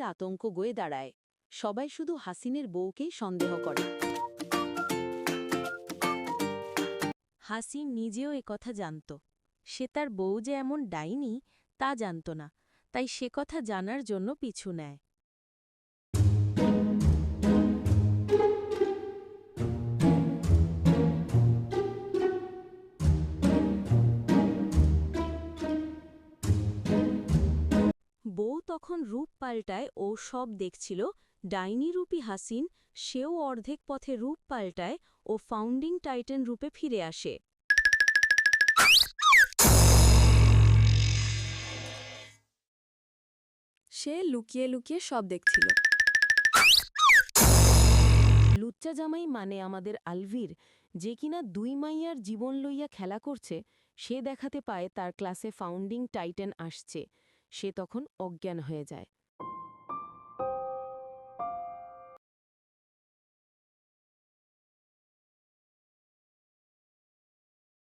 ভয়ের আতঙ্ক গয়ে দাঁড়ায়। সবাই শুধু হাসিনের বউকেই সন্দেহ করে। হাসিন নিজেও কথা জানত। সে তার বউ যে এমন ডাইনি, তা জানত না। তাই সে কথা জানার জন্য পিছু নেয়। বউ তখন রূপ পাল্টায় ও সব দেখছিল, ডাইনি রূপী হাসিন সেও অর্ধেক পথে রূপ পাল্টায় ও ফাউন্ডিং টাইটেন রূপে ফিরে আসে। সে লুকিয়ে লুকিয়ে সব দেখছিল। লুচ্চা জামাই মানে আমাদের আলভির, যে কিনা দুই মাইয়ার জীবন লইয়া খেলা করছে, সে দেখাতে পায় তার ক্লাসে ফাউন্ডিং টাইটেন আসছে। সে তখন অজ্ঞান হয়ে যায়।